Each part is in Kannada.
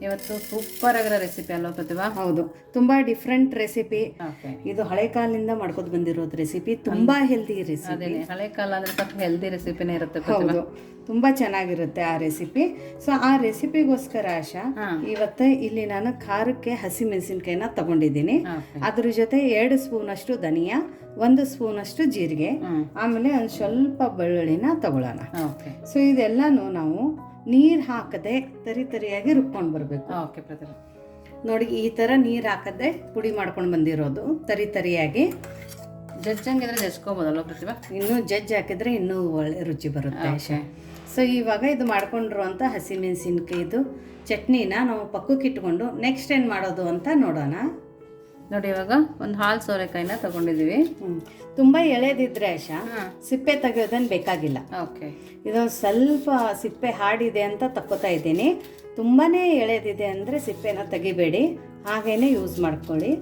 ಇವತ್ತು ಸೂಪರ್ ಆಗಿರೋ ರೆಸಿಪಿ ಅಲ್ವಾ ಪ್ರತಿಭಾ? ಹೌದು. ತುಂಬಾ ಡಿಫ್ರೆಂಟ್ ರೆಸಿಪಿ ಇದು ಹಳೆ ಕಾಲದಿಂದ ಮಾಡ್ಕೊತ ಬಂದಿರೋದು ರೆಸಿಪಿ ತುಂಬಾ ಹೆಲ್ದಿ ರೆಸಿಪಿ ಹಳೆ ಕಾಲ ಅಂದ್ರೆ ಸ್ವಲ್ಪ ಹೆಲ್ದಿ ರೆಸಿಪಿನೇ ಇರುತ್ತೆ ಹೌದು. ತುಂಬಾ ಚೆನ್ನಾಗಿರುತ್ತೆ ಆ ರೆಸಿಪಿ ಸೊ ಆ ರೆಸಿಪಿಗೋಸ್ಕರ ಆಶಾ. ಇವತ್ತು ಇಲ್ಲಿ ನಾನು ಖಾರಕ್ಕೆ ಹಸಿ ಮೆಣಸಿನ್ಕಾಯಿನ ತಗೊಂಡಿದ್ದೀನಿ ಅದ್ರ ಜೊತೆ ಎರಡು ಸ್ಪೂನ್ ಅಷ್ಟು ಧನಿಯಾ ಒಂದು ಸ್ಪೂನ್ ಅಷ್ಟು ಜೀರಿಗೆ ಆಮೇಲೆ ಒಂದು ಸ್ವಲ್ಪ ಬೆಳ್ಳುಳ್ಳಿನ ತಗೊಳ್ಳೋಣ. ಸೊ ಇದೆಲ್ಲಾನು ನಾವು ನೀರು ಹಾಕದೆ ತರಿ ತರಿಯಾಗಿ ರುಬ್ಕೊಂಡು ಬರಬೇಕು. ಓಕೆ ಪ್ರತಿಭಾ ನೋಡಿ ಈ ಥರ ನೀರು ಹಾಕದೆ ಪುಡಿ ಮಾಡ್ಕೊಂಡು ಬಂದಿರೋದು. ತರಿ ತರಿಯಾಗಿ. ಜಜ್ಜಂಗಿದ್ರೆ ಜಜ್ಕೊಬೋದಲ್ಲ ಪ್ರತಿಭಾ? ಇನ್ನು ಜಜ್ಜಿ ಹಾಕಿದ್ರೆ ಇನ್ನೂ ಒಳ್ಳೆ ರುಚಿ ಬರುತ್ತೆ ಸೊ ಇವಾಗ ಇದು ಮಾಡ್ಕೊಂಡಿರುವಂಥ ಹಸಿಮೆಣಸಿನ್ಕಾಯಿದು ಚಟ್ನಿನ ನಾವು ಪಕ್ಕಕ್ಕೆ ಇಟ್ಕೊಂಡು ನೆಕ್ಸ್ಟ್ ಏನು ಮಾಡೋದು ಅಂತ ನೋಡೋಣ. ನೋಡಿ ಇವಾಗ ಒಂದು ಹಾಲು ಸೋರೆಕಾಯಿನ ತಗೊಂಡಿದೀವಿ ತುಂಬ ತುಂಬಾ ಎಳೆದಿದ್ರೆ ಆಶಾ ಸಿಪ್ಪೆ ತೆಗೆಯೋದನ್ನು ಬೇಕಾಗಿಲ್ಲ. ಓಕೆ. ಇದು ಸ್ವಲ್ಪ ಸಿಪ್ಪೆ ಹಾಡಿದೆ ಅಂತ ತಕ್ಕೋತಾ ಇದ್ದೀನಿ. ತುಂಬಾನೇ ಎಳೆದಿದೆ ಅಂದರೆ ಸಿಪ್ಪೆನ ತೆಗಿಬೇಡಿ. ಹಾಗೇ ಯೂಸ್ ಮಾಡ್ಕೊಳ್ಳಿ.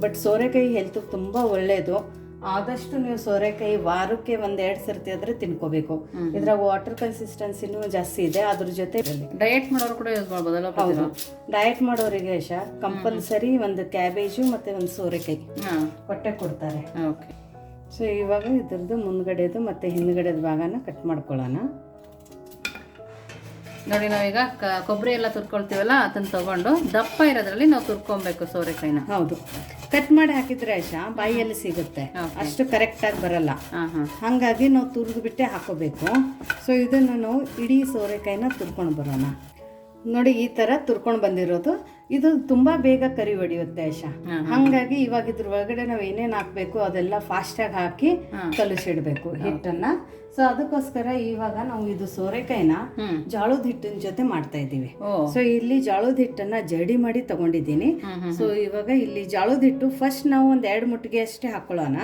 ಬಟ್ ಸೋರೆಕಾಯಿ ಹೆಲ್ತಿಗೆ ತುಂಬ ಒಳ್ಳೆಯದು ಆದಷ್ಟು ನೀವು ಸೋರೆಕಾಯಿ ವಾರಕ್ಕೆ ಒಂದೆರಡು ಎರಡು ಸರ್ತಿ ಆದ್ರೆ ತಿನ್ಕೋಬೇಕು. ಇದ್ರಾಗ ವಾಟರ್ ಕನ್ಸಿಸ್ಟೆನ್ಸಿನೂ ಜಾಸ್ತಿ ಇದೆ ಅದ್ರ ಜೊತೆ ಡಯಟ್ ಮಾಡೋರು ಕೂಡ ಯೂಸ್ ಮಾಡ್ಬೋದಲ್ಲ ಹೌದು. ಡಯಟ್ ಮಾಡೋರಿಗೆ ಯಶ ಕಂಪಲ್ಸರಿ ಒಂದು ಕ್ಯಾಬೇಜು ಮತ್ತೆ ಒಂದು ಸೋರೆಕಾಯಿ ಹಾಂ. ಕೊಟ್ಟೆ ಕೊಡ್ತಾರೆ. ಓಕೆ ಸೊ ಇವಾಗ ಇದ್ರದ್ದು ಮುಂದ್ಗಡೆದು ಮತ್ತೆ ಹಿಂದ್ಗಡೆದ ಭಾಗನ ಕಟ್ ಮಾಡ್ಕೊಳ್ಳೋಣ. ನೋಡಿ ನಾವೀಗ ಕೊಬ್ಬರಿ ಎಲ್ಲ ತುರ್ಕೊಳ್ತೀವಲ್ಲ ಅದನ್ನ ತಗೊಂಡು ದಪ್ಪ ಇರೋದ್ರಲ್ಲಿ ನಾವು ತುರ್ಕೊಬೇಕು ಸೋರೆಕಾಯಿನ. ಹೌದು. ಕಟ್ ಮಾಡಿ ಹಾಕಿದ್ರೆ ಆಶಾ ಬಾಯಿಯಲ್ಲಿ ಸಿಗುತ್ತೆ. ಅಷ್ಟು ಕರೆಕ್ಟಾಗಿ ಬರಲ್ಲ. ಹಾಗಾಗಿ ನಾವು ತುರಿದು ಬಿಟ್ಟೆ ಹಾಕೋಬೇಕು. ಸೊ ಇದನ್ನು ನಾವು ಇಡೀ ಸೋರೆಕಾಯಿನ ತುರ್ಕೊಂಡು ಬರೋಣ. ನೋಡಿ ಈ ಥರ ತುರ್ಕೊಂಡು ಬಂದಿರೋದು. ಇದು ತುಂಬಾ ಬೇಗ ಕರಿ ಹೊಡಿಯುತ್ತೆ ಆಶಾ ಹಂಗಾಗಿ ಇವಾಗ ಇದ್ರ ಒಳಗಡೆ ನಾವು ಏನೇನ್ ಹಾಕ್ಬೇಕು ಅದೆಲ್ಲ ಫಾಸ್ಟಾಗಿ ಹಾಕಿ ಕಲಸಿಡ್ಬೇಕು ಹಿಟ್ಟನ್ನ. ಸೊ ಅದಕ್ಕೋಸ್ಕರ ಇವಾಗ ನಾವು ಇದು ಸೋರೆಕಾಯಿನ ಜಾಳದ ಹಿಟ್ಟಿನ ಜೊತೆ ಮಾಡ್ತಾ ಇದ್ದೀವಿ. ಓ. ಸೊ ಇಲ್ಲಿ ಜಾಳದ ಹಿಟ್ಟನ್ನ ಜಡಿ ಮಾಡಿ ತಗೊಂಡಿದ್ದೀನಿ. ಸೊ ಇವಾಗ ಇಲ್ಲಿ ಜಾಳದ ಹಿಟ್ಟು ಫಸ್ಟ್ ನಾವು ಒಂದ್ ಎರಡ್ ಮುಟ್ಟಿಗೆ ಅಷ್ಟೇ ಹಾಕೊಳ್ಳೋಣ.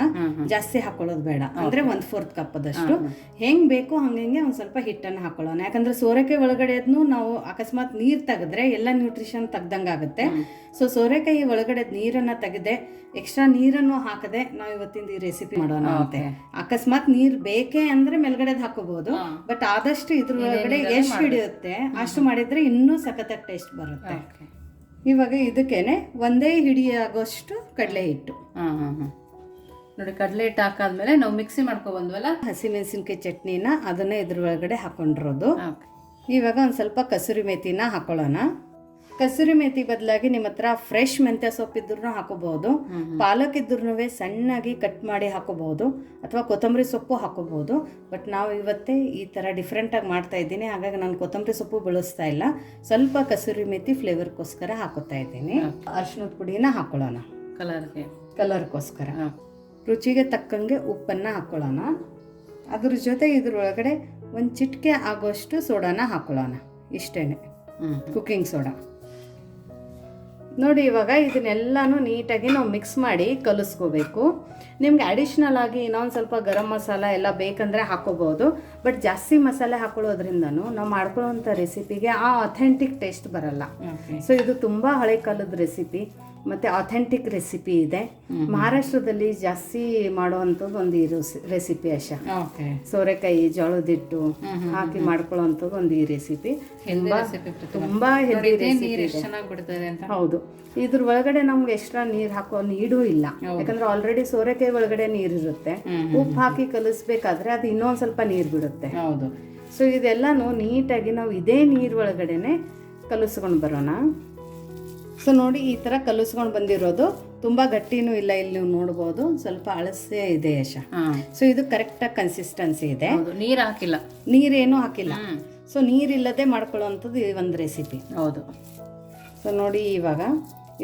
ಜಾಸ್ತಿ ಹಾಕೊಳ್ಳೋದು ಬೇಡ. ಅಂದ್ರೆ ಒಂದ್ ಫೋರ್ತ್ ಕಪ್ ಅದಷ್ಟು. ಹೆಂಗ್ ಬೇಕು ಹಂಗಂಗೆ ಒಂದ್ ಸ್ವಲ್ಪ ಹಿಟ್ಟನ್ನ ಹಾಕೊಳ್ಳೋಣ. ಯಾಕಂದ್ರೆ ಸೋರೆಕಾಯಿ ಒಳಗಡೆದ್ನು ನಾವು ಅಕಸ್ಮಾತ್ ನೀರ್ ತೆಗೆದ್ರೆ ಎಲ್ಲ ನ್ಯೂಟ್ರಿಷನ್ ತೆಗ್ದಂಗಾಗುತ್ತೆ ಸೊ ಸೋರೆಕಾಯಿ ಒಳಗಡೆ ನೀರನ್ನ ತೆಗೆದೆ ಎಕ್ಸ್ಟ್ರಾ ನೀರನ್ನು ಹಾಕದೆ ನಾವು ಇವತ್ತಿಂದ ಈ ರೆಸಿಪಿ ಮಾಡೋಣ ಅಂತೆ. ಅಕಸ್ಮಾತ್ ನೀರ್ ಬೇಕೇ ಅಂದ್ರೆ ಮೇಲ್ಗಡೆದ್ ಹಾಕೋಬಹುದು ಬಟ್ ಆದಷ್ಟು ಇದ್ರ ಒಳಗಡೆ ಎಷ್ಟು ಹಿಡಿಯುತ್ತೆ ಅಷ್ಟು ಮಾಡಿದ್ರೆ ಇನ್ನೂ ಸಖತ್ತಾಗಿ ಟೇಸ್ಟ್ ಬರುತ್ತೆ. ಇವಾಗ ಇದಕ್ಕೇನೆ ಒಂದೇ ಹಿಡಿಯಾಗೋಷ್ಟು ಕಡಲೆ ಹಿಟ್ಟು. ಹಾಂ ಹಾಂ ಹಾಂ. ನೋಡಿ ಕಡಲೆ ಹಿಟ್ಟು ಹಾಕಾದ್ಮೇಲೆ ನಾವು ಮಿಕ್ಸಿ ಮಾಡ್ಕೊ ಬಂದ್ವಲ್ಲ ಹಸಿಮೆಣಸಿನ್ಕಾಯಿ ಚಟ್ನಿನ ಅದನ್ನ ಇದ್ರ ಒಳಗಡೆ ಹಾಕೊಂಡಿರೋದು ಇವಾಗ ಒಂದು ಸ್ವಲ್ಪ ಕಸೂರಿ ಮೇಥಿನ ಹಾಕೊಳ್ಳೋಣ. ಕಸೂರಿ ಮೇಥಿ ಬದಲಾಗಿ ನಿಮ್ಮ ಹತ್ರ ಫ್ರೆಶ್ ಮೆಂತ್ಯ ಸೊಪ್ಪು ಇದ್ರೂ ಹಾಕೋಬಹುದು. ಪಾಲಕ್ ಇದ್ರೂ ಸಣ್ಣಾಗಿ ಕಟ್ ಮಾಡಿ ಹಾಕೋಬಹುದು. ಅಥವಾ ಕೊತ್ತಂಬರಿ ಸೊಪ್ಪು ಹಾಕೋಬಹುದು. ಬಟ್ ನಾವು ಇವತ್ತೇ ಈ ಥರ ಡಿಫ್ರೆಂಟಾಗಿ ಮಾಡ್ತಾ ಇದ್ದೀನಿ. ಹಾಗಾಗಿ ನಾನು ಕೊತ್ತಂಬರಿ ಸೊಪ್ಪು ಬಳಸ್ತಾ ಇಲ್ಲ. ಸ್ವಲ್ಪ ಕಸೂರಿ ಮೇಥಿ ಫ್ಲೇವರ್ಗೋಸ್ಕರ ಹಾಕೋತಾ ಇದ್ದೀನಿ. ಅರ್ಶಿನದ ಪುಡಿನ ಹಾಕೊಳ್ಳೋಣ. ಕಲರ್ಗೆ ಕಲರ್ಗೋಸ್ಕರ ರುಚಿಗೆ ತಕ್ಕಂಗೆ ಉಪ್ಪನ್ನು ಹಾಕೊಳ್ಳೋಣ. ಅದ್ರ ಜೊತೆ ಇದ್ರೊಳಗಡೆ ಒಂದು ಚಿಟಿಕೆ ಆಗೋಷ್ಟು ಸೋಡಾನ ಹಾಕೊಳ್ಳೋಣ. ಇಷ್ಟೇ ಕುಕ್ಕಿಂಗ್ ಸೋಡಾ ನೋಡಿ ಇವಾಗ ಇದನ್ನೆಲ್ಲನೂ ನೀಟಾಗಿ ನಾವು ಮಿಕ್ಸ್ ಮಾಡಿ ಕಲಿಸ್ಕೋಬೇಕು. ನಿಮ್ಗೆ ಅಡಿಷ್ನಲ್ ಆಗಿ ಇನ್ನೊಂದು ಸ್ವಲ್ಪ ಗರಂ ಮಸಾಲ ಎಲ್ಲ ಬೇಕಂದರೆ ಹಾಕೋಬೋದು. ಬಟ್ ಜಾಸ್ತಿ ಮಸಾಲೆ ಹಾಕೊಳ್ಳೋದ್ರಿಂದ ನಾವು ಮಾಡ್ಕೊಳ್ಳೋವಂಥ ರೆಸಿಪಿಗೆ ಆ ಅಥೆಂಟಿಕ್ ಟೇಸ್ಟ್ ಬರಲ್ಲ. ಸೊ ಇದು ತುಂಬ ಹಳೆ ಕಾಲದ ರೆಸಿಪಿ ಮತ್ತು ಅಥೆಂಟಿಕ್ ರೆಸಿಪಿ ಇದೆ. ಮಹಾರಾಷ್ಟ್ರದಲ್ಲಿ ಜಾಸ್ತಿ ಮಾಡುವಂಥದ್ದು ಒಂದು ಈ ರೆಸಿಪಿ ಅಶ ಸೋರೆಕಾಯಿ ಜೋಳದಿಟ್ಟು ಹಾಕಿ ಮಾಡ್ಕೊಳ್ಳೋವಂಥದ್ದು ಒಂದು ಈ ರೆಸಿಪಿ ತುಂಬಾ ಹೆಲ್ದಿ ರೆಸಿಪಿ ಹೌದು. ಇದ್ರ ಒಳಗಡೆ ನಮ್ಗೆ ಎಕ್ಸ್ಟ್ರಾ ನೀರು ಹಾಕೋ ನೀಡೂ ಇಲ್ಲ. ಯಾಕಂದ್ರೆ ಆಲ್ರೆಡಿ ಸೋರೆಕಾಯಿ ಒಳಗಡೆ ನೀರು ಇರುತ್ತೆ. ಉಪ್ಪು ಹಾಕಿ ಕಲಿಸ್ಬೇಕಾದ್ರೆ ಅದು ಇನ್ನೊಂದು ಸ್ವಲ್ಪ ನೀರು ಬಿಡುತ್ತೆ. ಸೊ ಇದೆಲ್ಲಾನು ನೀಟಾಗಿ ನಾವು ಇದೇ ನೀರು ಒಳಗಡೆನೆ ಕಲಿಸ್ಕೊಂಡು ಬರೋಣ. ಸೊ ನೋಡಿ ಈ ಥರ ಕಲಿಸ್ಕೊಂಡು ಬಂದಿರೋದು. ತುಂಬ ಗಟ್ಟಿನೂ ಇಲ್ಲ ಇಲ್ಲಿ ನೀವು ನೋಡ್ಬೋದು. ಸ್ವಲ್ಪ ಅಳಸೆ ಇದೆ ಯಶ. ಸೊ ಇದು ಕರೆಕ್ಟಾಗಿ ಕನ್ಸಿಸ್ಟೆನ್ಸಿ ಇದೆ. ನೀರು ಹಾಕಿಲ್ಲ. ನೀರೇನೂ ಹಾಕಿಲ್ಲ. ಸೊ ನೀರಿಲ್ಲದೆ ಮಾಡ್ಕೊಳ್ಳೋವಂಥದ್ದು ಈ ಒಂದು ರೆಸಿಪಿ ಹೌದು. ಸೊ ನೋಡಿ ಇವಾಗ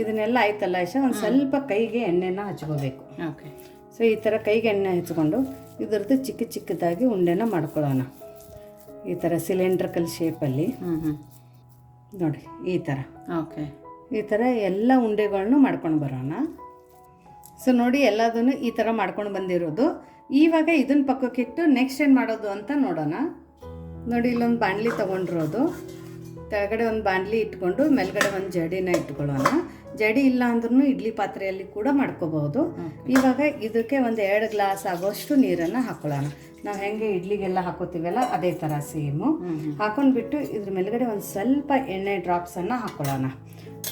ಇದನ್ನೆಲ್ಲ ಆಯ್ತಲ್ಲ ಯಶ? ಒಂದು ಸ್ವಲ್ಪ ಕೈಗೆ ಎಣ್ಣೆನ ಹಚ್ಕೋಬೇಕು. ಓಕೆ. ಸೊ ಈ ಥರ ಕೈಗೆ ಎಣ್ಣೆ ಹಚ್ಕೊಂಡು ಇದರದ್ದು ಚಿಕ್ಕ ಚಿಕ್ಕದಾಗಿ ಉಂಡೆನ ಮಾಡ್ಕೊಳ್ಳೋಣ. ಈ ಥರ ಸಿಲಿಂಡ್ರಿಕಲ್ ಶೇಪಲ್ಲಿ ನೋಡಿ ಈ ಥರ ಓಕೆ. ಈ ಥರ ಎಲ್ಲ ಉಂಡೆಗಳನ್ನು ಮಾಡ್ಕೊಂಡು ಬರೋಣ. ಸೊ ನೋಡಿ ಎಲ್ಲದನ್ನು ಈ ಥರ ಮಾಡ್ಕೊಂಡು ಬಂದಿರೋದು. ಇವಾಗ ಇದನ್ನ ಪಕ್ಕಕ್ಕಿಟ್ಟು ನೆಕ್ಸ್ಟ್ ಏನು ಮಾಡೋದು ಅಂತ ನೋಡೋಣ. ನೋಡಿ ಇಲ್ಲೊಂದು ಬಾಣಲಿ ತೊಗೊಂಡಿರೋದು. ಕೆಳಗಡೆ ಒಂದು ಬಾಣಲಿ ಇಟ್ಕೊಂಡು ಮೇಲ್ಗಡೆ ಒಂದು ಜಡಿನ ಇಟ್ಕೊಳ್ಳೋಣ. ಜಡಿ ಇಲ್ಲ ಅಂದ್ರೂ ಇಡ್ಲಿ ಪಾತ್ರೆಯಲ್ಲಿ ಕೂಡ ಮಾಡ್ಕೋಬಹುದು ಇವಾಗ ಇದಕ್ಕೆ ಒಂದು ಎರಡು ಗ್ಲಾಸ್ ಆಗೋಷ್ಟು ನೀರನ್ನು ಹಾಕೊಳ್ಳೋಣ. ನಾವು ಹೆಂಗೆ ಇಡ್ಲಿಗೆಲ್ಲ ಹಾಕೋತೀವಲ್ಲ ಅದೇ ಥರ ಸೇಮು. ಹಾಕೊಂಡ್ಬಿಟ್ಟು ಇದ್ರ ಮೇಲ್ಗಡೆ ಒಂದು ಸ್ವಲ್ಪ ಎಣ್ಣೆ ಡ್ರಾಪ್ಸನ್ನು ಹಾಕ್ಕೊಳ್ಳೋಣ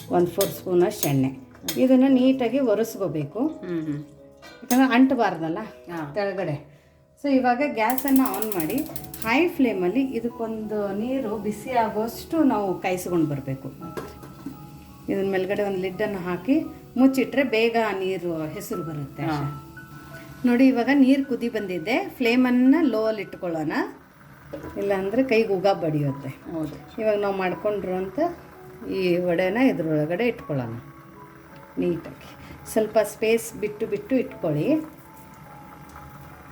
ಒಂದು ಫೋರ್ ಸ್ಪೂನಷ್ಟು ಎಣ್ಣೆ. ಇದನ್ನು ನೀಟಾಗಿ ಒರೆಸ್ಕೋಬೇಕು. ಯಾಕಂದ್ರೆ ಅಂಟಬಾರ್ದಲ್ಲ ಕೆಳಗಡೆ. ಸೊ ಇವಾಗ ಗ್ಯಾಸನ್ನು ಆನ್ ಮಾಡಿ ಹೈ ಫ್ಲೇಮಲ್ಲಿ ಇದಕ್ಕೊಂದು ನೀರು ಬಿಸಿ ಆಗೋಷ್ಟು ನಾವು ಕಾಯಿಸ್ಕೊಂಡು ಬರಬೇಕು. ಇದನ್ನ ಮೇಲ್ಗಡೆ ಒಂದು ಲಿಡ್ಡನ್ನು ಹಾಕಿ ಮುಚ್ಚಿಟ್ರೆ ಬೇಗ ನೀರು ಹೆಸರು ಬರುತ್ತೆ. ನೋಡಿ ಇವಾಗ ನೀರು ಕುದಿ ಬಂದಿದೆ. ಫ್ಲೇಮನ್ನು ಲೋ ಅಲ್ಲಿ ಇಟ್ಕೊಳ್ಳೋಣ. ಇಲ್ಲಾಂದರೆ ಕೈಗೆ ಉಗ ಬಡಿಯುತ್ತೆ. ಹೌದು. ಇವಾಗ ನಾವು ಮಾಡ್ಕೊಂಡಿರುವಂಥ ಈ ವಡೆನ ಇದ್ರೊಳಗಡೆ ಇಟ್ಕೊಳ್ಳೋಣ. ನೀಟಾಗಿ. ಸ್ವಲ್ಪ ಸ್ಪೇಸ್ ಬಿಟ್ಟು ಬಿಟ್ಟು ಇಟ್ಕೊಳ್ಳಿ.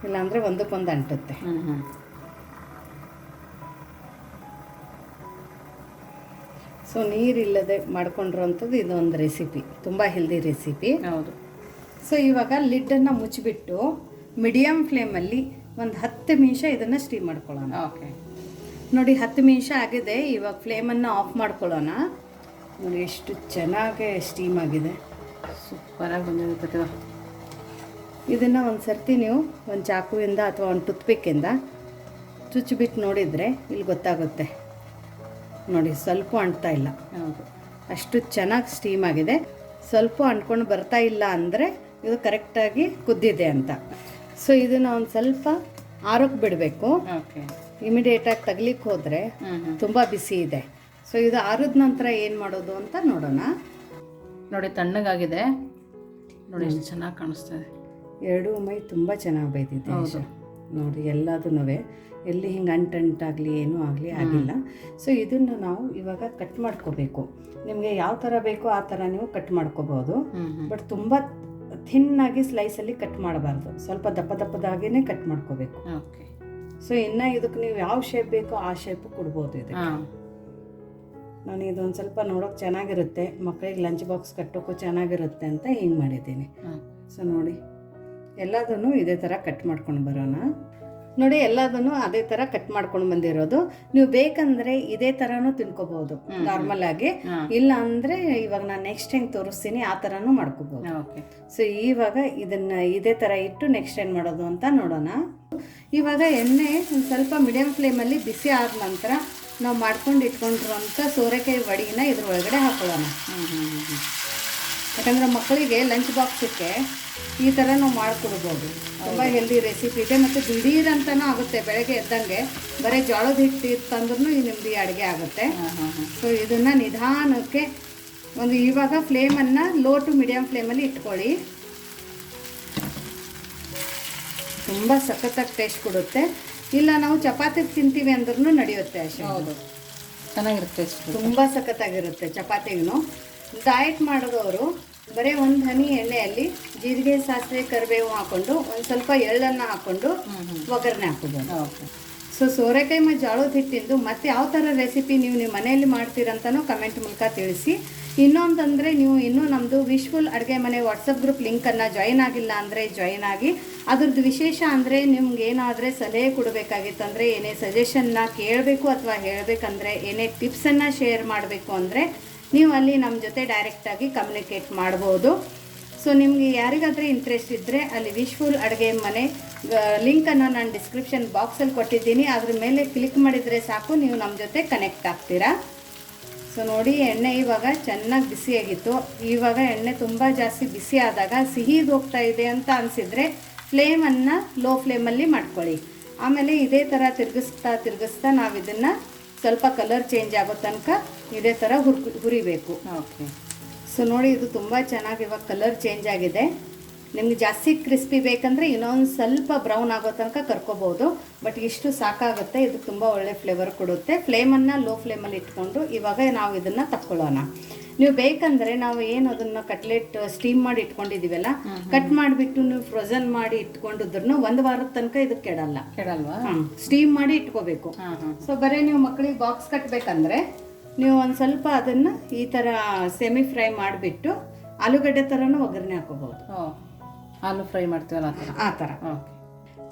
ಇಲ್ಲಾಂದರೆ ಒಂದಕ್ಕೊಂದು ಅಂಟುತ್ತೆ. ಸೊ ನೀರಿಲ್ಲದೆ ಮಾಡ್ಕೊಂಡಿರೋಂಥದ್ದು ಇದೊಂದು ರೆಸಿಪಿ ತುಂಬ ಹೆಲ್ದಿ ರೆಸಿಪಿ ಹೌದು. ಸೊ ಇವಾಗ ಲಿಡ್ಡನ್ನು ಮುಚ್ಚಿಬಿಟ್ಟು ಮೀಡಿಯಮ್ ಫ್ಲೇಮಲ್ಲಿ ಒಂದು ಹತ್ತು ನಿಮಿಷ ಇದನ್ನು ಸ್ಟೀಮ್ ಮಾಡ್ಕೊಳ್ಳೋಣ. ಓಕೆ ನೋಡಿ ಹತ್ತು ನಿಮಿಷ ಆಗಿದೆ. ಇವಾಗ ಫ್ಲೇಮನ್ನು ಆಫ್ ಮಾಡ್ಕೊಳ್ಳೋಣ. ನೋಡಿ ಎಷ್ಟು ಚೆನ್ನಾಗಿ ಸ್ಟೀಮ್ ಆಗಿದೆ. ಸೂಪರಾಗಿ ಬಂದಿರುತ್ತೆ ಇದನ್ನು ಒಂದು ಸರ್ತಿ ನೀವು ಒಂದು ಚಾಕುವಿಂದ ಅಥವಾ ಒಂದು ಟುತ್ಪಿಕ್ಕಿಂದ ಚುಚ್ಚಿಬಿಟ್ಟು ನೋಡಿದರೆ ಇಲ್ಲಿ ಗೊತ್ತಾಗುತ್ತೆ. ನೋಡಿ ಸ್ವಲ್ಪ ಅಂಟ್ತಾ ಇಲ್ಲ. ಹೌದು. ಅಷ್ಟು ಚೆನ್ನಾಗಿ ಸ್ಟೀಮ್ ಆಗಿದೆ. ಸ್ವಲ್ಪ ಅಂಟ್ಕೊಂಡು ಬರ್ತಾ ಇಲ್ಲ ಅಂದರೆ ಇದು ಕರೆಕ್ಟಾಗಿ ಕುದ್ದಿದೆ ಅಂತ. ಸೊ ಇದನ್ನು ಒಂದು ಸ್ವಲ್ಪ ಆರೋಗ್ಯ ಬಿಡಬೇಕು. ಓಕೆ ಇಮಿಡಿಯೇಟಾಗಿ ತಗ್ಲಿಕ್ಕೆ ಹೋದರೆ ತುಂಬಾ ಬಿಸಿ ಇದೆ. ಸೊ ಇದು ಆರಿದ ನಂತರ ಏನು ಮಾಡೋದು ಅಂತ ನೋಡೋಣ. ನೋಡಿ ತಣ್ಣಗಾಗಿದೆ. ನೋಡಿ ಎಷ್ಟು ಚೆನ್ನಾಗಿ ಕಾಣಿಸ್ತಾ ಇದೆ. ಎರಡೂ ಮೈ ತುಂಬ ಚೆನ್ನಾಗಿ ಬೈದಿದೆ. ನೋಡಿ ಎಲ್ಲದೂ ಎಲ್ಲಿ ಹಿಂಗೆ ಅಂಟಂಟಾಗಲಿ ಏನೂ ಆಗಲಿ ಆಗಿಲ್ಲ. ಸೊ ಇದನ್ನು ನಾವು ಇವಾಗ ಕಟ್ ಮಾಡ್ಕೋಬೇಕು. ನಿಮಗೆ ಯಾವ ಥರ ಬೇಕೋ ಆ ಥರ ನೀವು ಕಟ್ ಮಾಡ್ಕೋಬೋದು. ಬಟ್ ತುಂಬ ಥಿನ್ನಾಗಿ ಸ್ಲೈಸಲ್ಲಿ ಕಟ್ ಮಾಡಬಾರ್ದು. ಸ್ವಲ್ಪ ದಪ್ಪ ದಪ್ಪದಾಗಿನೇ ಕಟ್ ಮಾಡ್ಕೋಬೇಕು. ಓಕೆ. ಸೊ ಇನ್ನ ಇದಕ್ಕೆ ನೀವು ಯಾವ ಶೇಪ್ ಬೇಕೋ ಆ ಶೇಪ್ ಕೊಡ್ಬೋದು ಇದು ನಾನು ಇದೊಂದು ಸ್ವಲ್ಪ ನೋಡೋಕೆ ಚೆನ್ನಾಗಿರುತ್ತೆ. ಮಕ್ಕಳಿಗೆ ಲಂಚ್ ಬಾಕ್ಸ್ ಕಟ್ಟೋಕ್ಕೂ ಚೆನ್ನಾಗಿರುತ್ತೆ ಅಂತ ಹಿಂಗೆ ಮಾಡಿದ್ದೀನಿ. ಸೊ ನೋಡಿ. ಎಲ್ಲದನ್ನು ಇದೇ ಥರ ಕಟ್ ಮಾಡ್ಕೊಂಡು ಬರೋಣ. ನೋಡಿ ಎಲ್ಲದನ್ನು ಅದೇ ತರ ಕಟ್ ಮಾಡ್ಕೊಂಡು ಬಂದಿರೋದು. ನೀವು ಬೇಕಂದ್ರೆ ಇದೇ ಥರನೂ ತಿನ್ಕೋಬಹುದು ನಾರ್ಮಲ್ ಆಗಿ. ಇಲ್ಲ ಅಂದ್ರೆ ಇವಾಗ ನಾನು ನೆಕ್ಸ್ಟ್ ಹೆಂಗೆ ತೋರಿಸ್ತೀನಿ ಆ ಥರನೂ ಮಾಡ್ಕೋಬಹುದು. ಸೊ ಇವಾಗ ಇದನ್ನ ಇದೇ ತರ ಇಟ್ಟು ನೆಕ್ಸ್ಟ್ ಏನು ಮಾಡೋದು ಅಂತ ನೋಡೋಣ. ಇವಾಗ ಎಣ್ಣೆ ಒಂದು ಸ್ವಲ್ಪ ಫ್ಲೇಮ್ ಫ್ಲೇಮಲ್ಲಿ ಬಿಸಿ ಆದ ನಂತರ ನಾವು ಮಾಡ್ಕೊಂಡು ಇಟ್ಕೊಂಡಿರೋಂಥ ಸೋರೆಕಾಯಿ ವಡಿನ ಇದ್ರ ಒಳಗಡೆ ಹಾಕೊಳ್ಳೋಣ ಯಾಕಂದ್ರೆ ಮಕ್ಕಳಿಗೆ ಲಂಚ್ ಬಾಕ್ಸಕ್ಕೆ ಈ ಥರ ನಾವು ಮಾಡ್ಕೊಡ್ಬೋದು. ತುಂಬ ಹೆಲ್ದಿ ರೆಸಿಪಿ ಇದೆ ಮತ್ತು ದಿಢೀರ್ ಅಂತನೂ ಆಗುತ್ತೆ. ಬೆಳಗ್ಗೆ ಎದ್ದಂಗೆ ಬರೀ ಜೋಳದ ಹಿಟ್ಟು ಇತ್ತಂದ್ರೂ ನಿಮ್ದು ಈ ಅಡುಗೆ ಆಗುತ್ತೆ. ಹಾಂ ಹಾಂ ಹಾಂ. ಸೊ ಇದನ್ನು ನಿಧಾನಕ್ಕೆ ಒಂದು ಇವಾಗ ಫ್ಲೇಮನ್ನು ಲೋ ಟು ಮೀಡಿಯಮ್ ಫ್ಲೇಮಲ್ಲಿ ಇಟ್ಕೊಳ್ಳಿ. ತುಂಬ ಸಖತ್ತಾಗಿ ಟೇಸ್ಟ್ ಕೊಡುತ್ತೆ. ಇಲ್ಲ ನಾವು ಚಪಾತಿ ತಿಂತೀವಿ ಅಂದ್ರೂ ನಡೆಯುತ್ತೆ ಅಷ್ಟೇ ಹೌದು. ಚೆನ್ನಾಗಿರುತ್ತೆ ತುಂಬ ಸಖತ್ತಾಗಿರುತ್ತೆ ಚಪಾತಿಗೂ ಡಯಟ್ ಮಾಡಿದವರು ಬರೀ ಒಂದು ಹನಿ ಎಣ್ಣೆಯಲ್ಲಿ ಜೀರಿಗೆ ಸಾಸಿವೆ ಕರಿಬೇವು ಹಾಕೊಂಡು ಒಂದು ಸ್ವಲ್ಪ ಎಳ್ಳನ್ನು ಹಾಕೊಂಡು ಒಗ್ಗರಣೆ ಹಾಕೋಬೋದು. ಓಕೆ. ಸೊ ಸೋರೆಕಾಯಿ ಮತ್ತು ಜೋಳದ ಹಿಟ್ಟಿಂದು ಮತ್ತೆ ಯಾವ ಥರ ರೆಸಿಪಿ ನೀವು ನಿಮ್ಮ ಮನೆಯಲ್ಲಿ ಮಾಡ್ತೀರಂತನೂ ಕಮೆಂಟ್ ಮೂಲಕ ತಿಳಿಸಿ. ಇನ್ನೊಂದಂದರೆ ನೀವು ಇನ್ನೂ ನಮ್ಮದು ವಿಶ್ಫುಲ್ ಅಡುಗೆ ಮನೆ ವಾಟ್ಸಪ್ ಗ್ರೂಪ್ ಲಿಂಕನ್ನು ಜಾಯಿನ್ ಆಗಿಲ್ಲ ಅಂದರೆ ಜಾಯಿನ್ ಆಗಿ. ಅದ್ರದ್ದು ವಿಶೇಷ ಅಂದರೆ ನಿಮ್ಗೆ ಏನಾದರೆ ಸಲಹೆ ಕೊಡಬೇಕಾಗಿತ್ತಂದರೆ ಏನೇ ಸಜೆಷನ್ನ ಕೇಳಬೇಕು ಅಥವಾ ಹೇಳಬೇಕಂದ್ರೆ ಏನೇ ಟಿಪ್ಸನ್ನು ಶೇರ್ ಮಾಡಬೇಕು ಅಂದರೆ ನೀವು ಅಲ್ಲಿ ನಮ್ಮ ಜೊತೆ ಡೈರೆಕ್ಟಾಗಿ ಕಮ್ಯುನಿಕೇಟ್ ಮಾಡ್ಬೋದು. ಸೊ ನಿಮಗೆ ಯಾರಿಗಾದರೂ ಇಂಟ್ರೆಸ್ಟ್ ಇದ್ದರೆ ಅಲ್ಲಿ ವಿಶ್ಫುಲ್ ಅಡುಗೆ ಮನೆ ಲಿಂಕನ್ನು ನಾನು ಡಿಸ್ಕ್ರಿಪ್ಷನ್ ಬಾಕ್ಸಲ್ಲಿ ಕೊಟ್ಟಿದ್ದೀನಿ. ಅದ್ರ ಮೇಲೆ ಕ್ಲಿಕ್ ಮಾಡಿದರೆ ಸಾಕು, ನೀವು ನಮ್ಮ ಜೊತೆ ಕನೆಕ್ಟ್ ಆಗ್ತೀರಾ. ಸೊ ನೋಡಿ, ಎಣ್ಣೆ ಇವಾಗ ಚೆನ್ನಾಗಿ ಬಿಸಿಯಾಗಿತ್ತು ಇವಾಗ ಎಣ್ಣೆ ತುಂಬ ಜಾಸ್ತಿ ಬಿಸಿ ಆದಾಗ ಸಿಹಿದು ಹೋಗ್ತಾ ಇದೆ ಅಂತ ಅನಿಸಿದರೆ ಫ್ಲೇಮನ್ನು ಲೋ ಫ್ಲೇಮಲ್ಲಿ ಮಾಡ್ಕೊಳ್ಳಿ. ಆಮೇಲೆ ಇದೇ ಥರ ತಿರುಗಿಸ್ತಾ ತಿರುಗಿಸ್ತಾ ನಾವು ಇದನ್ನು ಸ್ವಲ್ಪ ಕಲರ್ ಚೇಂಜ್ ಆಗೋ ತನಕ ಇದೇ ಥರ ಹುರ್ ಹುರಿಬೇಕು. ಓಕೆ ಸೊ ನೋಡಿ ಇದು ತುಂಬ ಚೆನ್ನಾಗಿ ಇವಾಗ ಕಲರ್ ಚೇಂಜ್ ಆಗಿದೆ. ನಿಮ್ಗೆ ಜಾಸ್ತಿ ಕ್ರಿಸ್ಪಿ ಬೇಕಂದರೆ ಇನ್ನೊಂದು ಸ್ವಲ್ಪ ಬ್ರೌನ್ ಆಗೋ ತನಕ ಕರ್ಕೋಬೋದು. ಬಟ್ ಇಷ್ಟು ಸಾಕಾಗುತ್ತೆ. ಇದು ತುಂಬ ಒಳ್ಳೆ ಫ್ಲೇವರ್ ಕೊಡುತ್ತೆ. ಫ್ಲೇಮನ್ನು ಲೋ ಫ್ಲೇಮಲ್ಲಿ ಇಟ್ಕೊಂಡು ಇವಾಗ ನಾವು ಇದನ್ನು ತಕ್ಕೊಳ್ಳೋಣ. ನೀವು ಬೇಕಂದರೆ ನಾವು ಏನು ಅದನ್ನು ಕಟ್ಲೆಟ್ ಸ್ಟೀಮ್ ಮಾಡಿ ಇಟ್ಕೊಂಡಿದ್ದೀವಲ್ಲ ಕಟ್ ಮಾಡಿಬಿಟ್ಟು ನೀವು ಫ್ರೋಜನ್ ಮಾಡಿ ಇಟ್ಕೊಂಡಿದ್ರು ಒಂದು ವಾರದ ತನಕ ಇದು ಕೆಡಲ್ಲ. ಕೆಡಲ್ವಾ? ಸ್ಟೀಮ್ ಮಾಡಿ ಇಟ್ಕೋಬೇಕು. ಸೊ ಬರೀ ನೀವು ಮಕ್ಕಳಿಗೆ ಬಾಕ್ಸ್ ಕಟ್ಟಬೇಕಂದ್ರೆ ನೀವು ಒಂದು ಸ್ವಲ್ಪ ಅದನ್ನು ಈ ಥರ ಸೆಮಿ ಫ್ರೈ ಮಾಡಿಬಿಟ್ಟು ಆಲೂಗಡ್ಡೆ ಥರನೂ ಒಗ್ಗರಣೆ ಹಾಕೋಬಹುದು. ಆಲೂ ಫ್ರೈ ಮಾಡ್ತೀವಲ್ಲ ಆ ಥರ? ಆ ಥರ. ಓಕೆ.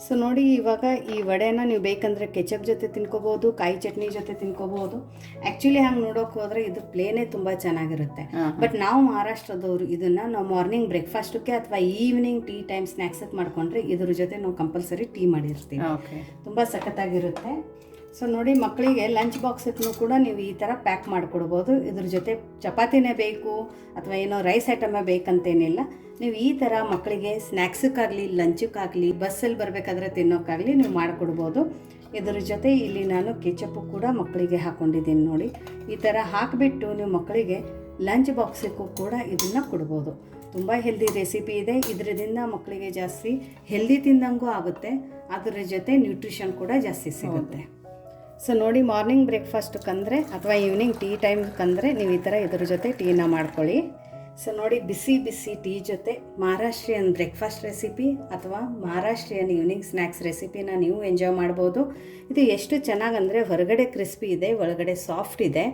ಸೊ ನೋಡಿ ಇವಾಗ ಈ ವಡೆನ ನೀವು ಬೇಕಂದರೆ ಕೆಚಪ್ ಜೊತೆ ತಿನ್ಕೋಬೋದು ಕಾಯಿ ಚಟ್ನಿ ಜೊತೆ ತಿನ್ಕೋಬೋದು. ಆ್ಯಕ್ಚುಲಿ ಹಂಗೆ ನೋಡೋಕೆ ಹೋದರೆ ಇದು ಪ್ಲೇನೇ ತುಂಬ ಚೆನ್ನಾಗಿರುತ್ತೆ. ಬಟ್ ನಾವು ಮಹಾರಾಷ್ಟ್ರದವರು ಇದನ್ನು ನಾವು ಮಾರ್ನಿಂಗ್ ಬ್ರೇಕ್ಫಾಸ್ಟಕ್ಕೆ ಅಥವಾ ಈವ್ನಿಂಗ್ ಟೀ ಟೈಮ್ ಸ್ನ್ಯಾಕ್ಸಕ್ಕೆ ಮಾಡ್ಕೊಂಡ್ರೆ ಇದ್ರ ಜೊತೆ ನಾವು ಕಂಪಲ್ಸರಿ ಟೀ ಮಾಡಿರ್ತೀವಿ. ತುಂಬ ಸಖತ್ತಾಗಿರುತ್ತೆ. ಸೊ ನೋಡಿ ಮಕ್ಕಳಿಗೆ ಲಂಚ್ ಬಾಕ್ಸಕ್ಕೂ ಕೂಡ ನೀವು ಈ ಥರ ಪ್ಯಾಕ್ ಮಾಡಿಕೊಡ್ಬೋದು. ಇದ್ರ ಜೊತೆ ಚಪಾತಿನೇ ಬೇಕು ಅಥವಾ ಏನೋ ರೈಸ್ ಐಟಮೇ ಬೇಕಂತೇನಿಲ್ಲ. ನೀವು ಈ ಥರ ಮಕ್ಕಳಿಗೆ ಸ್ನ್ಯಾಕ್ಸಕ್ಕಾಗಲಿ ಲಂಚಕ್ಕಾಗಲಿ, ಬಸ್ಸಲ್ಲಿ ಬರಬೇಕಾದ್ರೆ ತಿನ್ನೋಕ್ಕಾಗಲಿ ನೀವು ಮಾಡಿಕೊಡ್ಬೋದು. ಇದರ ಜೊತೆ ಇಲ್ಲಿ ನಾನು ಕೆಚಪ್ಪು ಕೂಡ ಮಕ್ಕಳಿಗೆ ಹಾಕ್ಕೊಂಡಿದ್ದೀನಿ ನೋಡಿ. ಈ ಥರ ಹಾಕಿಬಿಟ್ಟು ನೀವು ಮಕ್ಕಳಿಗೆ ಲಂಚ್ ಬಾಕ್ಸಿಗೂ ಕೂಡ ಇದನ್ನು ಕೊಡ್ಬೋದು. ತುಂಬ ಹೆಲ್ದಿ ರೆಸಿಪಿ ಇದೆ. ಇದರಿಂದ ಮಕ್ಕಳಿಗೆ ಜಾಸ್ತಿ ಹೆಲ್ದಿ ತಿಂದಂಗೂ ಆಗುತ್ತೆ. ಅದರ ಜೊತೆ ನ್ಯೂಟ್ರಿಷನ್ ಕೂಡ ಜಾಸ್ತಿ ಸಿಗುತ್ತೆ. ಸೊ ನೋಡಿ, ಮಾರ್ನಿಂಗ್ ಬ್ರೇಕ್ಫಾಸ್ಟ್ ಕಂದರೆ ಅಥವಾ ಈವ್ನಿಂಗ್ ಟೀ ಟೈಮ್ ಕಂದರೆ ನೀವು ಈ ಥರ ಇದ್ರ ಜೊತೆ ಟೀನ ಮಾಡ್ಕೊಳ್ಳಿ. ಸೊ ನೋಡಿ ಬಿಸಿ ಬಿಸಿ ಟೀ ಜೊತೆ ಮಹಾರಾಷ್ಟ್ರೀಯನ್ ಬ್ರೇಕ್ಫಾಸ್ಟ್ ರೆಸಿಪಿ ಅಥವಾ ಮಹಾರಾಷ್ಟ್ರೀಯನ್ ಈವ್ನಿಂಗ್ ಸ್ನ್ಯಾಕ್ಸ್ ರೆಸಿಪಿನ ನೀವು ಎಂಜಾಯ್ ಮಾಡ್ಬೋದು. ಇದು ಎಷ್ಟು ಚೆನ್ನಾಗಂದರೆ ಹೊರಗಡೆ ಕ್ರಿಸ್ಪಿ ಇದೆ ಒಳಗಡೆ ಸಾಫ್ಟ್ ಇದೆ.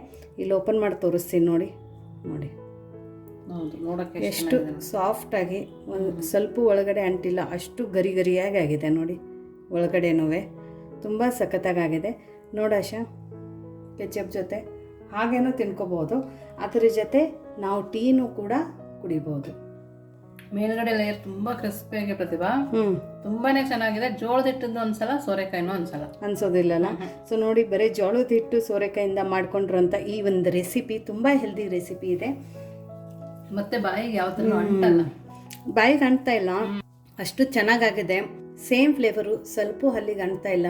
ಇಲ್ಲಿ ಓಪನ್ ಮಾಡಿ ತೋರಿಸ್ತೀನಿ ನೋಡಿ ನೋಡಿ. ಎಷ್ಟು ಸಾಫ್ಟಾಗಿ ಒಂದು ಸ್ವಲ್ಪ ಒಳಗಡೆ ಅಂಟಿಲ್ಲ ಅಷ್ಟು ಗರಿ ಗರಿಯಾಗಿ ಆಗಿದೆ ನೋಡಿ ಒಳಗಡೆನೂ ತುಂಬ ಸಖತ್ತಾಗಿದೆ ನೋಡಾಶ ಕೆಚಪ್ ಜೊತೆ ಹಾಗೇನೂ ತಿನ್ಕೋಬೋದು. ಅದ್ರ ಜೊತೆ ನಾವು ಟೀನು ಕೂಡ ಕುಡಿಬೋದು. ಮೇಲ್ಗಡೆ ಲೇಯರ್ ತುಂಬಾ ಕ್ರಿಸ್ಪಿಯಾಗಿ ಪ್ರತಿಭಾ. ತುಂಬಾನೇ ಚೆನ್ನಾಗಿದೆ. ಜೋಳದ ಹಿಟ್ಟದ್ದು ಒಂದ್ಸಲ ಸೋರೆಕಾಯಿನೂ ಒಂದ್ಸಲ. ಅನ್ಸೋದಿಲ್ಲಲ್ಲ? ಸೊ ನೋಡಿ ಬರೀ ಜೋಳದ ಹಿಟ್ಟು ಸೋರೆಕಾಯಿಂದ ಮಾಡ್ಕೊಂಡಿರೋಂಥ ಈ ಒಂದು ರೆಸಿಪಿ ತುಂಬಾ ಹೆಲ್ದಿ ರೆಸಿಪಿ ಇದೆ. ಮತ್ತೆ ಬಾಯಿಗೆ ಯಾವ ಥರ ಅಂಟಲ್ಲ. ಬಾಯಿಗೆ ಅಂಟ್ತಾ ಇಲ್ಲ. ಅಷ್ಟು ಚೆನ್ನಾಗಾಗಿದೆ. ಸೇಮ್ ಫ್ಲೇವರು ಸ್ವಲ್ಪ ಹಲ್ಲಿಗೆ ಅಂಟ್ತಾ ಇಲ್ಲ.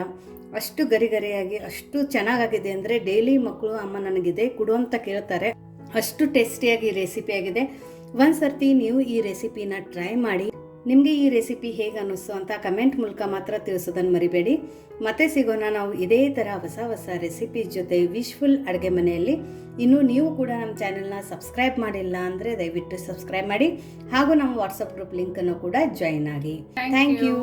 ಅಷ್ಟು ಗರಿ ಗರಿಯಾಗಿ ಅಷ್ಟು ಚೆನ್ನಾಗಾಗಿದೆ ಅಂದರೆ ಡೈಲಿ ಮಕ್ಕಳು ಅಮ್ಮ ನನಗಿದೆ ಕೊಡು ಅಂತ ಕೇಳ್ತಾರೆ. ಅಷ್ಟು ಟೇಸ್ಟಿಯಾಗಿ ರೆಸಿಪಿ ಆಗಿದೆ. ಒಂದು ಸರ್ತಿ ನೀವು ಈ ರೆಸಿಪಿನ ಟ್ರೈ ಮಾಡಿ ನಿಮಗೆ ಈ ರೆಸಿಪಿ ಹೇಗೆ ಅನ್ನಿಸ್ತು ಅಂತ ಕಮೆಂಟ್ ಮೂಲಕ ಮಾತ್ರ ತಿಳಿಸೋದನ್ನು ಮರಿಬೇಡಿ. ಮತ್ತೆ ಸಿಗೋಣ ನಾವು ಇದೇ ಥರ ಹೊಸ ಹೊಸ ರೆಸಿಪಿ ಜೊತೆ ವಿಶ್ಫುಲ್ ಅಡುಗೆ ಮನೆಯಲ್ಲಿ. ಇನ್ನು ನೀವು ಕೂಡ ನಮ್ಮ ಚಾನೆಲ್ನ ಸಬ್ಸ್ಕ್ರೈಬ್ ಮಾಡಿಲ್ಲ ಅಂದರೆ ದಯವಿಟ್ಟು ಸಬ್ಸ್ಕ್ರೈಬ್ ಮಾಡಿ. ಹಾಗೂ ನಮ್ಮ ವಾಟ್ಸಪ್ ಗ್ರೂಪ್ ಲಿಂಕನ್ನು ಕೂಡ ಜಾಯಿನ್ ಆಗಿ. Thank you